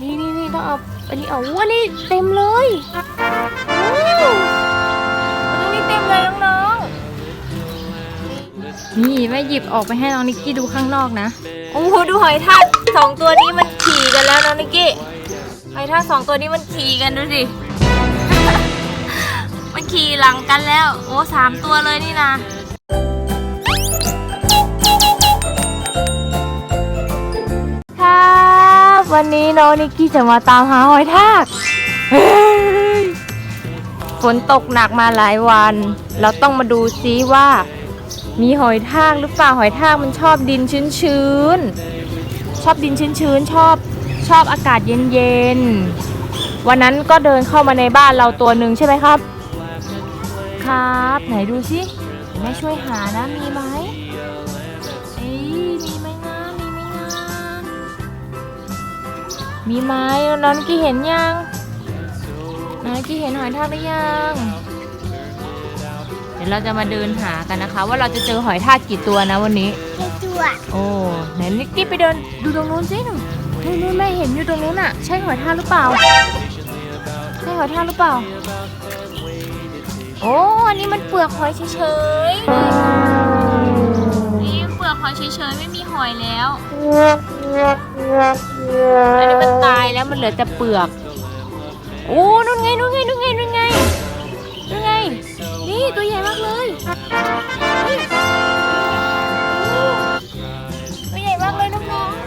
นี่นี่นี่ต้องเอาอันนี้เอาว้านี่เต็มเลยว้าวตรงนี้เต็มเลยน้องๆนี่แม่หยิบออกไปให้น้องนิกกี้ดูข้างนอกนะ โอ้โหดูหอยทากสองตัวนี้มันขี่กันแล้วน้องนิกกี้หอยทากสองตัวนี้มันขี่กันดูสิมันขี่หลังกันแล้ว โอ้สามตัวเลยนี่นะ โอ้นิกกี้จะมาตามหาหอยทากฝนตกหนักมาหลายวัน เราต้องมาดูซิว่า มีหอยทากหรือเปล่าหอยทากมันชอบดินชื้นๆชอบดินชื้นๆชอบชอบอากาศเย็นๆวันนั้นก็เดินเข้ามาในบ้านเราตัวหนึ่งใช่ไหมครับ ครับ ไหนดูสิแม่ช่วยหานะมีไหม มีไหมน้องนิกกี้เห็นยังน้องนิกกี้เห็นหอยทากหรือยัง เดี๋ยวเราจะมาเดินหากันนะคะ ว่าเราจะเจอหอยทากกี่ตัวนะวันนี้เจ็ดตัวโอ้ไหนนิกกี้ไปเดินดูตรงนู้นสิหนูนู่นนู่นแม่เห็นอยู่ตรงนู้นอะ ใช่หอยทากหรือเปล่าใช่หอยทากหรือเปล่า โอ้อันนี้มันเปลือกหอยเฉยๆนี่เปลือก หอยเฉยๆไม่มีหอยแล้วอันนี้มันตายแล้วมันเหลือแต่เปลือกโอ้นู่นไงนู่นไงนู่นไงนู่นไงนู่นไง นี่ตัวใหญ่มากเลยตัวใหญ่มากเลยน้องๆ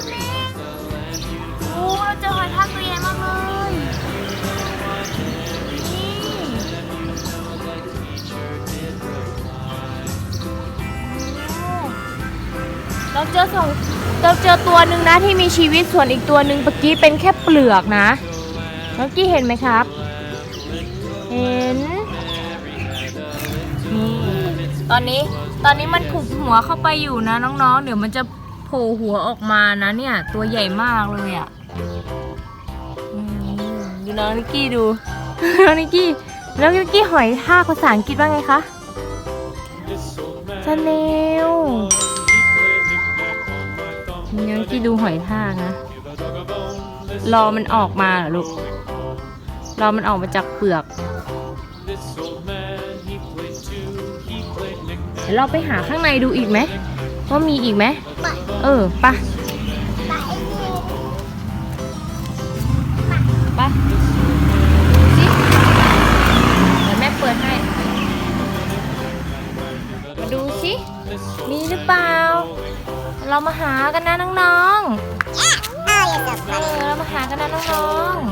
โอ้เราเจอหอยทากตัวใหญ่มากเลย เราเจอสองเราเจอตัวหนึ่งนะที่มีชีวิตส่วนอีกตัวหนึ่งเมื่อกี้เป็นแค่เปลือกนะเมื่อกี้เห็นไหมครับ เห็นนี่ตอนนี้ตอนนี้มันผุกหัวเข้าไปอยู่นะน้องๆ เดี๋ยวมันจะโผล่หัวออกมานะเนี่ย ตัวใหญ่มากเลยอะ่ะดูน้องนิกกี้ดูน้องนิกกี้แล้วนิกกี้หอยทากภาษาอังกฤษว่าไงคะสเนล ย้องนิกกี้ดูหอยทากนะ รอมันออกมาเหรอลูก รอมันออกมาจากเปลือก เดี๋ยวเราไปหาข้างในดูอีกไหม ว่ามีอีกไหมไเออไปะ มาหากันนะน้องอ้าวอย่าจับๆเออเรามาหากันนะน้องๆ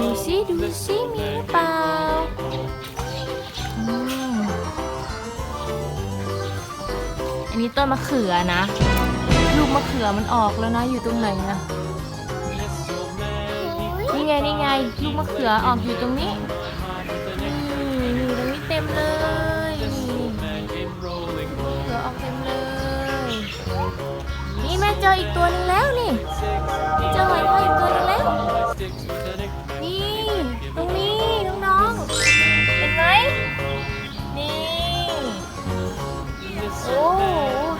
ดูสิดูสิมีหรือเปล่าอืมอันนี้ต้นมะเขือนะ ลูกมะเขือมันออกแล้วนะอยู่ตรงไหนนะนี่ไงนี่ไง ลูกมะเขือออกอยู่ตรงนี้ เจออีกตัวหนึงแล้วนี่ เจอหอยทากอีกตัวนึงแล้ว นี่ ตรงนี้น้องๆเห็นไหม นี่ โอ้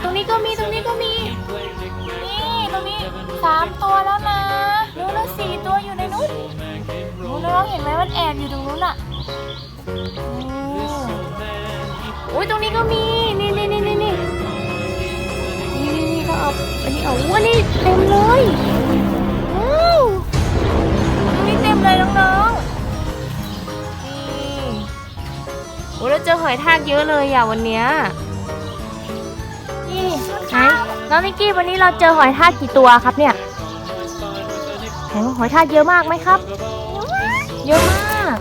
ตรงนี้ก็มีตรงนี้ก็มี นี่ตรงนี้สามตัวแล้วนะนู้นแล้วสี่ตัวอยู่ในนู้นนู้นน้องเห็นไหมมันแอบอยู่ตรงนู้นอะโอ้ยตรงนี้ก็มี เขาเอาอันนี้เอาว้านี่เต็มเลยว้าวตรงนี้เต็มเลยน้องๆนี่โอ้เราเจอหอยทากเยอะเลยอะวันเนี้ยนี่ไหนน้องนิกกี้วันนี้เราเจอหอยทากกี่ตัวครับเนี่ยโอ้หอยทากเยอะมากไหมครับ เยอะมาก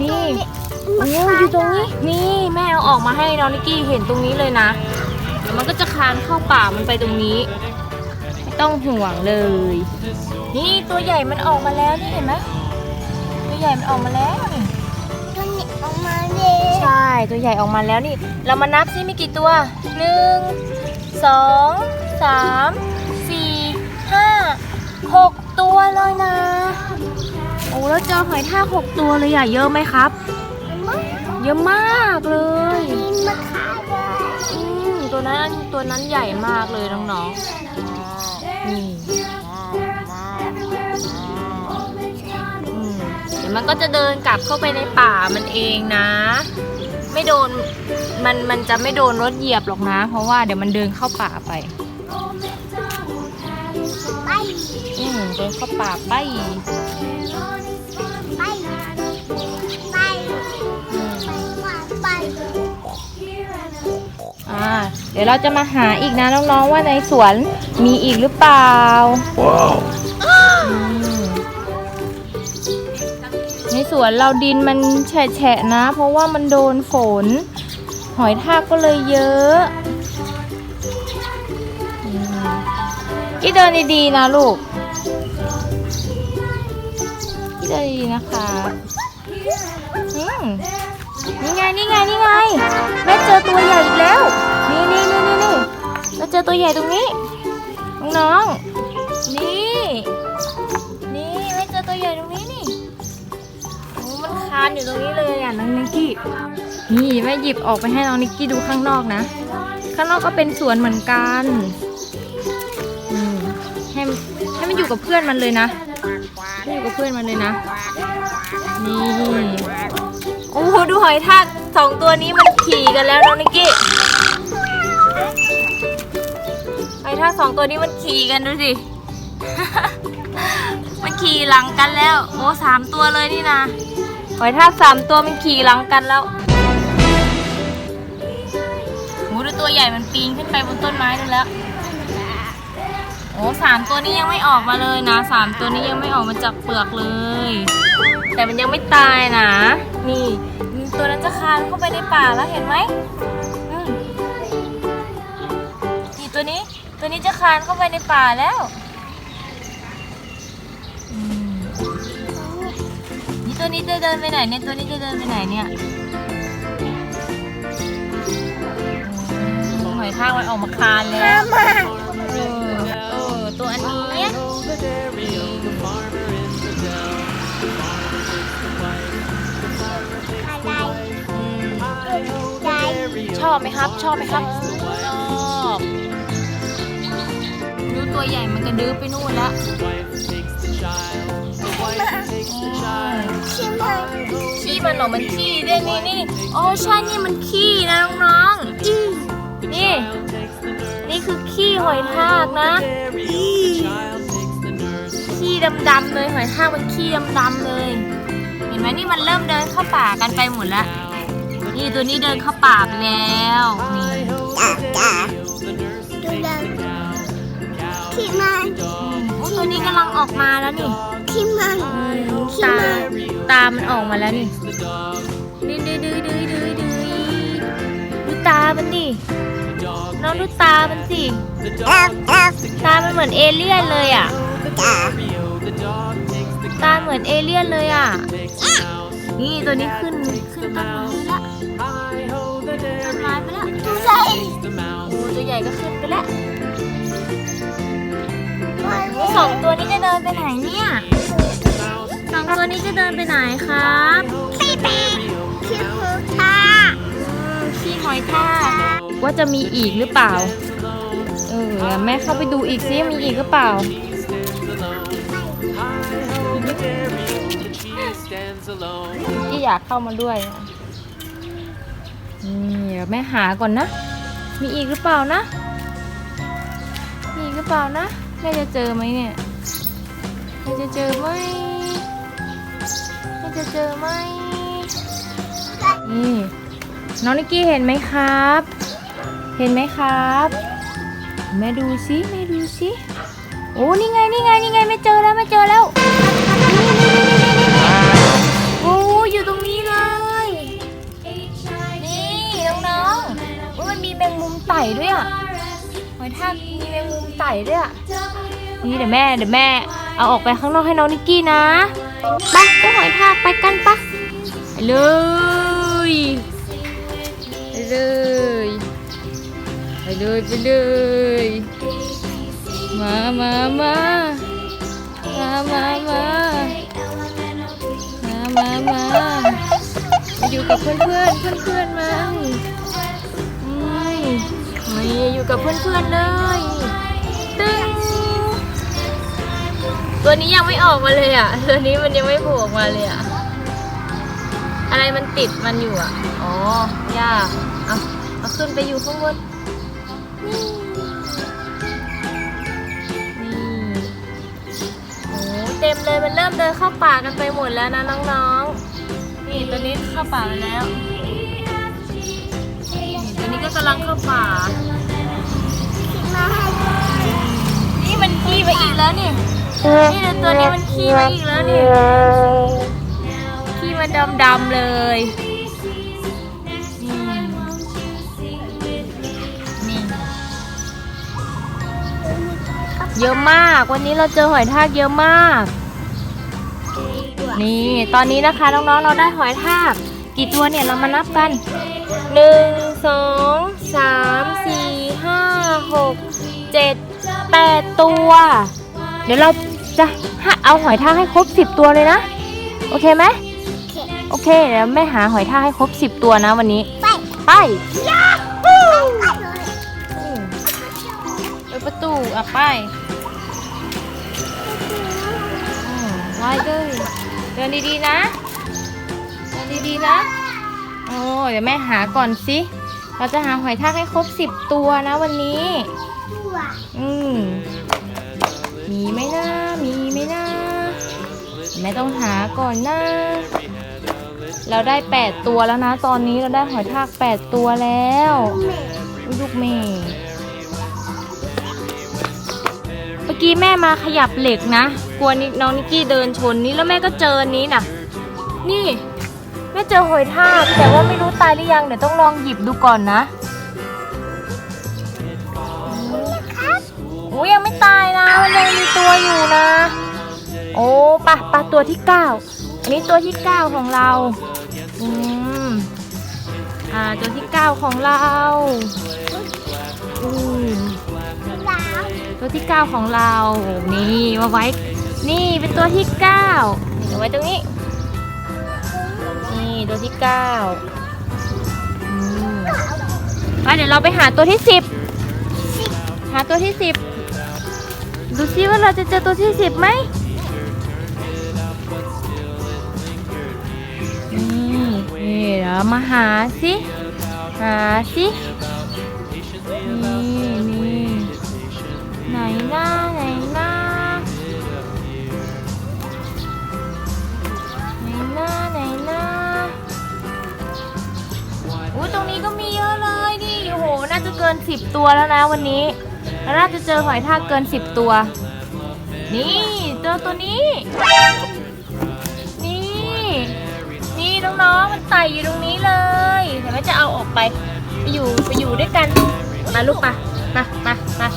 นี่โอ้อยู่ตรงนี้ นี่แม่เอาออกมาให้น้องนิกกี้เห็นตรงนี้เลยนะานเข้าป่ามันไปตรงนี้ ไม่ต้องห่วงเลย นี่ตัวใหญ่มันออกมาแล้วนี่เห็นไหมตัวใหญ่มันออกมาแล้วนี่ตัวนี้ออกมาเลยใช่ตัวใหญ่ออกมาแล้วนี่ เรามานับซิมีกี่ตัวหนึ่งสองสามสี่ห้าหกตัวเลยนะโอ้แล้วเจอหอยทากหกตัวเลยอะเยอะไหมครับ เยอะมากเลยมีมะขามด้วยอืม ตัวนั้นตัวนั้นใหญ่มากเลยน้องๆนี่อืมเดี๋ยวมันก็จะเดินกลับเข้าไปในป่ามันเองนะ ไม่โดนมันมันจะไม่โดนรถเหยียบหรอกนะ เพราะว่าเดี๋ยวมันเดินเข้าป่าไปไปอืมเดินเข้าป่าไปไป อ่าเดี๋ยวเราจะมาหาอีกนะน้องๆว่าในสวนมีอีกหรือเปล่าอืมในสวนเราดินมันแฉะๆนะ เพราะว่ามันโดนฝน หอยทากก็เลยเยอะอืมพี่เดินดีๆนะลูกพี่เดินดีๆนะคะอืม นี่ไงนี่ไงนี่ไงแม่เจอตัวใหญ่อีกแล้ว นี่นี่นี่นี่นี่เราเจอตัวใหญ่ตรงนี้น้องๆนี่ นี่แม่เจอตัวใหญ่ตรงนี้นี่โอ้มันคานอยู่ตรงนี้เลยอะน้องนิกกี้ นี่แม่หยิบออกไปให้น้องนิกกี้ดูข้างนอกนะ ข้างนอกก็เป็นสวนเหมือนกันอืมให้ให้มันอยู่กับเพื่อนมันเลยนะให้อยู่กับเพื่อนมันเลยนะ นี่ โอ้โหดูหอยทากสองตัวนี้มันขี่กันแล้วน้องนิกกี้หอยทากสองตัวนี้มันขี่กันดูสิ มันขี่หลังกันแล้ว โอ้สามตัวเลยนี่นะหอยทากสามตัวมันขี่หลังกันแล้วโอ้ดูตัวใหญ่มันปีนขึ้นไปบนต้นไม้นั่นแล้วโอ้สามตัวนี้ยังไม่ออกมาเลยนะสามตัวนี้ยังไม่ออกมาจากเปลือกเลย แต่มันยังไม่ตายนะ นี่ตัวนั้นจะคานเข้าไปในป่าแล้วเห็นไหมนี่ตัวนี้ตัวนี้จะคานเข้าไปในป่าแล้วนี่ตัวนี้จะเดินไปไหนเนี่ยตัวนี้จะเดินไปไหนเนี่ยหอยทากมันออกมาคานแล้ว อบไหมครับ ชอบไหมครับ ชอบดูตัวใหญ่มันกระดื้อไปนู่นแล้วชิมเลยขี้มันเหรอมันขี้ด้วยนี่นี่โอ้ใช่นี่มันขี้นะน้องๆนี่ นี่คือขี้หอยทากนะ ขี้ดำๆเลยหอยทากมันขี้ดำๆเลย เห็นไหมนี่มันเริ่มเดินเข้าป่ากันไปหมดแล้ว นี่ตัวนี้เดินเข้าป่าไปแล้วนี่จ้าจ้าดูเลยขี้มันโอ้ตัวนี้กำลังออกมาแล้วนี่ขี้มันขี้ตามันตามันออกมาแล้วนี่ดื้อดื้อดื้อดื้อดื้อดื้อดูตามันดิน้องดูตามันสิตามันเหมือนเอเลี่ยนเลยอะจ้าตาเหมือนเอเลี่ยนเลยอะนี่ตัวนี้ขึ้น ขึ้นต้นไม้ละต้นไม้ไปแล้วดูใจโอ้ตัวใหญ่ก็ขึ้นไปแล้วโอ้สองตัวนี้จะเดินไปไหนเนี่ยสองตัวนี้จะเดินไปไหนครับขี้เป็ดขี้หูตาอืมขี้หอยทากว่าจะมีอีกหรือเปล่าเออแม่เข้าไปดูอีกซิมีอีกหรือเปล่าที่ อยากเข้ามาด้วยนี่เดี๋ยวแม่หาก่อนนะ มีอีกหรือเปล่านะ มีอีกหรือเปล่านะแม่จะเจอไหมเนี่ยแม่จะเจอไหมแม่จะเจอไหมนี่น้องนิกกี้เห็นไหมครับ เห็นไหมครับแม่ดูสิแม่ดูสิโอ้นี่ไงนี่ไงนี่ไงไม่เจอแล้วไม่เจอแล้ว แมงมุมไต่ด้วยอะหอยทากมีแมงมุมไต่ด้วยอะ นี่เดี๋ยวแม่ เดี๋ยวแม่ เอาออกไปข้างนอกให้น้องนิกกี้นะ ไปเจ้าหอยทากไปกันปะไปเลยไปเลยไปเลยไปเลย มามามามามามามามามาอยู่กับเพื่อนเพื่อนเพื่อนเพื่อนมัน อืมนี่อยู่กับเพื่อนๆเลยตึ้งตัวนี้ยังไม่ออกมาเลยอะ ตัวนี้มันยังไม่โผล่ออกมาเลยอะ อะไรมันติดมันอยู่อะ อ๋อยากเอาเอาขึ้นไปอยู่ข้างบน นี่นี่โอ้เต็มเลยมันเริ่มเดินเข้าป่ากันไปหมดแล้วนะน้องๆ นี่ตัวนี้เข้าป่าไปแล้ว ก็กำลังเข้าป่ามานี่มันขี้ไปอีกแล้วนี่ นี่เดี๋ยวตัวนี้มันขี้ไปอีกแล้วนี่ ขี้มันดำๆเลยนี่เยอะมาก วันนี้เราเจอหอยทากเยอะมาก นี่ ตอนนี้นะคะน้องๆ เราได้หอยทาก กี่ตัวเนี่ย เรามานับกันหนึ่ง สองสามสี่ห้าหกเจ็ดแปดตัว เดี๋ยวเราจะหาเอาหอยทากให้ครบสิบตัวเลยนะ โอเคไหมโอเคเดี๋ยวแม่หาหอยทากให้ครบสิบตัวนะวันนี้ ไปไปยาฮูอืมเปิดประตูอะไปอืมไล่เลยเดินดีๆนะเดินดีๆนะโอ้เดี๋ยวแม่หาก่อนสิ เราจะหาหอยทากให้ครบสิบตัวนะวันนี้ อืมมีไหมนะมีไหมนะแม่ต้องหาก่อนนะเราได้แปดตัวแล้วนะ ตอนนี้เราได้หอยทากแปดตัวแล้วลูกเมย์เมื่อกี้แม่มาขยับเหล็กนะ กลัวน้องนิกกี้เดินชนนี้แล้วแม่ก็เจอนี้น่ะนี่ แม่เจอหอยทากแต่ว่าไม่รู้ตายหรือยังเดี๋ยวต้องลองหยิบดูก่อนนะโอ้ยังไม่ตายนะมันยังมีตัวอยู่นะ โอ้ปะปะตัวที่เก้าอันนี้ตัวที่เก้าของเราอืมอ่าตัวที่เก้าของเราอืมตัวที่เก้าของเรานี่มาไว้ นี่เป็นตัวที่เก้าเอาไว้ตรงนี้ ตัวที่เก้าอะเดี๋ยวเราไปหาตัวที่สิบหาตัวที่สิบดูซิว่าเราจะเจอตัวที่สิบไหมนี่นี่เรามาหาสิหาสินี่นี่ไหนน้า นี้ก็มีเยอะเลยดิโอ้โห น่าจะเกินสิบตัวแล้วนะวันนี้ น่าจะเจอหอยทากเกินสิบตัว นี่เจอตัวนี้ นี่ นี่น้องๆ มันไต่อยู่ตรงนี้เลยเดี๋ยวแม่จะเอาออกไป ไปอยู่ไปอยู่ด้วยกัน มาลูกมา มา มา มา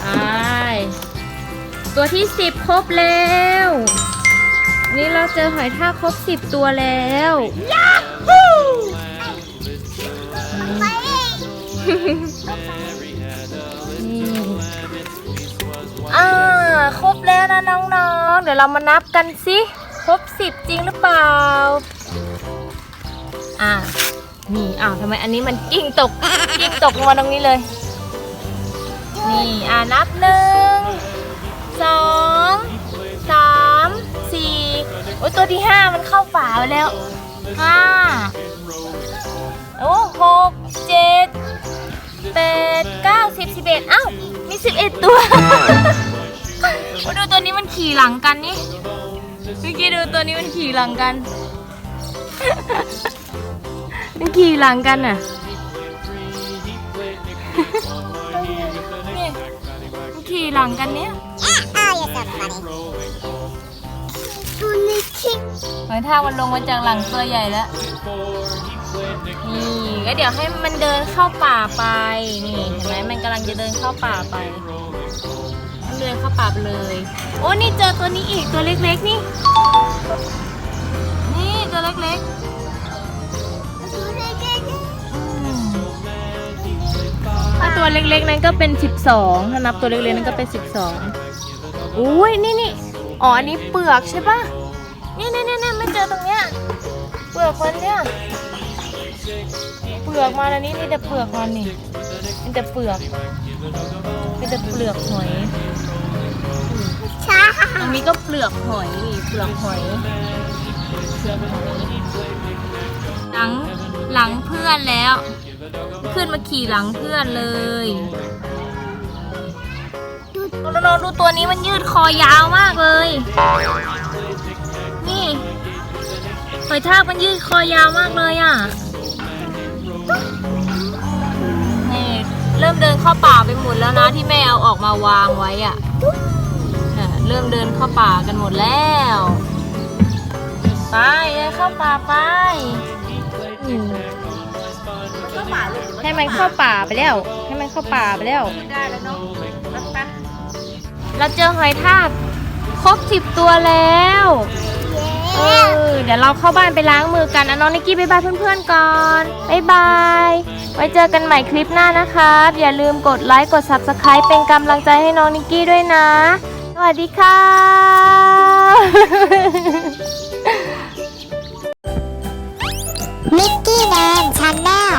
ไปตัวที่สิบครบแล้วนี่เราเจอหอยทากครบสิบตัวแล้ว อ่าครบแล้วนะน้องๆ เดี๋ยวเรามานับกันสิครบสิบจริงหรือเปล่า อ่านี่อ้าวทำไมอันนี้มันกิ้งตกกิ้งตกลงมาตรงนี้เลย นี่อ่านับหนึ่งสองสามสี่โอ้ยตัวที่ห้ามันเข้าฝาไปแล้ว ห้าโอ้หกเจ็ดแปดเก้าสิบสิบเอ็ดอ้าวมีสิบเอ็ดตัวโอ้ดูตัวนี้มันขี่หลังกันนี่เมื่อกี้ดูตัวนี้มันขี่หลังกัน มันขี่หลังกันอะนี่มันขี่หลังกันเนี่ยอะอย่าจับมัน ตัวนี้คิดหอยทากมันลงมาจากหลังตัวใหญ่แล้ว นี่ก็เดี๋ยวให้มันเดินเข้าป่าไป นี่เห็นไหมมันกำลังจะเดินเข้าป่าไป มันเดินเข้าป่าไปเลย โอ้นี่เจอตัวนี้อีกตัวเล็กๆนี่ นี่ตัวเล็กตัวเล็กๆอืมถ้าตัวเล็กๆนั้นก็เป็น 12 ถ้านับตัวเล็กๆนั้นก็เป็น 12 อุ้ยนี่นี่ อ๋ออันนี้เปลือกใช่ปะนี่นี่นี่นี่ไม่เจอตรงเนี้ย เปลือกมันเนี่ย เปลือกมันอันนี้นี่แต่เปลือกมันนี่นี่แต่เปลือกนี่แต่เปลือกหอยอืมรงนี้ก็เปลือกหอยนี่เปลือกหอยหลังหลังเพื่อนแล้ว ขึ้นมาขี่หลังเพื่อนเลย ดูน้องๆดูตัวนี้มันยืดคอยาวมากเลย นี่หอยทากมันยืดคอยาวมากเลยอะนี่เริ่มเดินเข้าป่าไปหมดแล้วนะที่แม่เอาออกมาวางไว้อะอะเริ่มเดินเข้าป่ากันหมดแล้ว ไปเดินเข้าป่าไปอืมให้มันเข้าป่าไปแล้ว ให้มันเข้าป่าไปแล้วได้แล้วเนาะไป เราเจอหอยทากครบสิบตัวแล้วเออเดี๋ยวเราเข้าบ้านไปล้างมือกันนะน้องนิกกี้บ๊ายบายเพื่อนๆก่อนบ๊ายบายไว้เจอกันใหม่คลิปหน้านะครับ อย่าลืมกดไลค์กด subscribe เป็นกำลังใจให้น้องนิกกี้ด้วยนะ สวัสดีค่ะมิกกี้แมนชาแนล